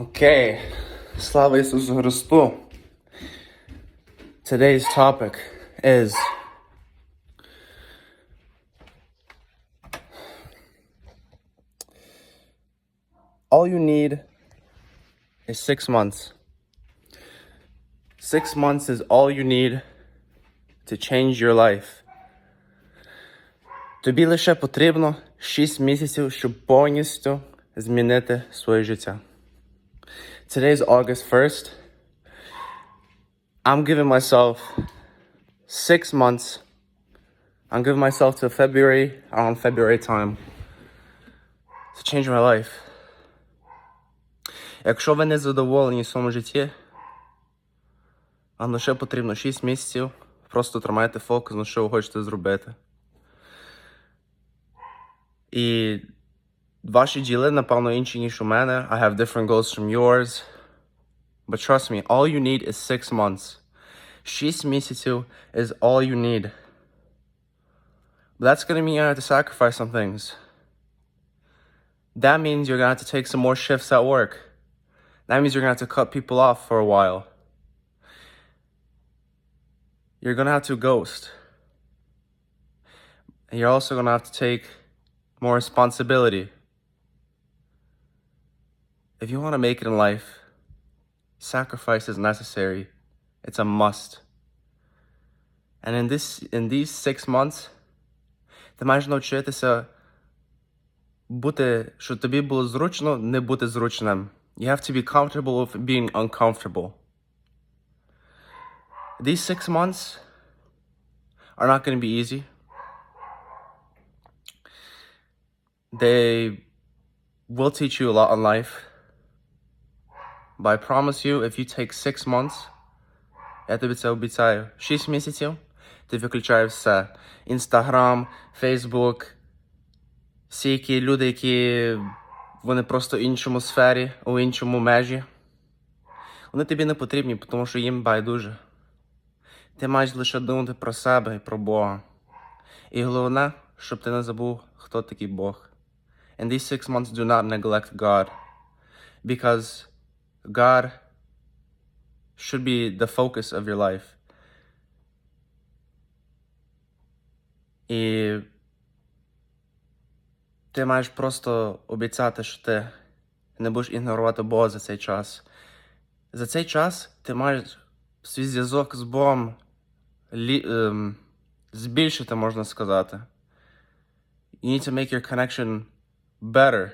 Окей. Слава Ісусу Христу. Today's topic is all you need is six months. Six months is all you need to change your life. Тобі лише потрібно 6 місяців, щоб повністю змінити своє життя. Today is August 1st. I'm giving myself six months. I'm giving myself to February, around February time, to change my life. Якщо ви не задоволені в своєму житті, вам лише потрібно 6 місяців. Просто тримайте фокус на що ви хочете зробити. І ваші діли, напевно, інші, ніж у мене. I have different goals from yours. But trust me, all you need is six months. Шість місяців is all you need. But that's gonna mean you have to sacrifice some things. That means you're gonna have to take some more shifts at work. That means you're gonna have to cut people off for a while. You're gonna have to ghost. And you're also gonna have to take more responsibility. If you want to make it in life, sacrifice is necessary. It's a must. And in this in these six months, ти маєш навчитися бути, щоб тобі було зручно, не бути зручним. You have to be comfortable with being uncomfortable. These six months are not going to be easy. They will teach you a lot in life. But I promise you, if you take six months, я тобі це обіцяю, 6 місяців, ти виключаєш все. Інстаграм, Фейсбук, всі які люди, які вони просто в іншому сфері, у іншому межі. Вони тобі не потрібні, тому що їм байдуже. Ти маєш лише думати про себе і про Бога. І головне, щоб ти не забув, хто такий Бог. In these six months, do not neglect God. Because God should be the focus of your life. І ти маєш просто обіцяти, що ти не будеш ігнорувати Бога за цей час. За цей час ти маєш свій зв'язок з Богом лі, ем, збільшити, можна сказати. You need to make your connection better.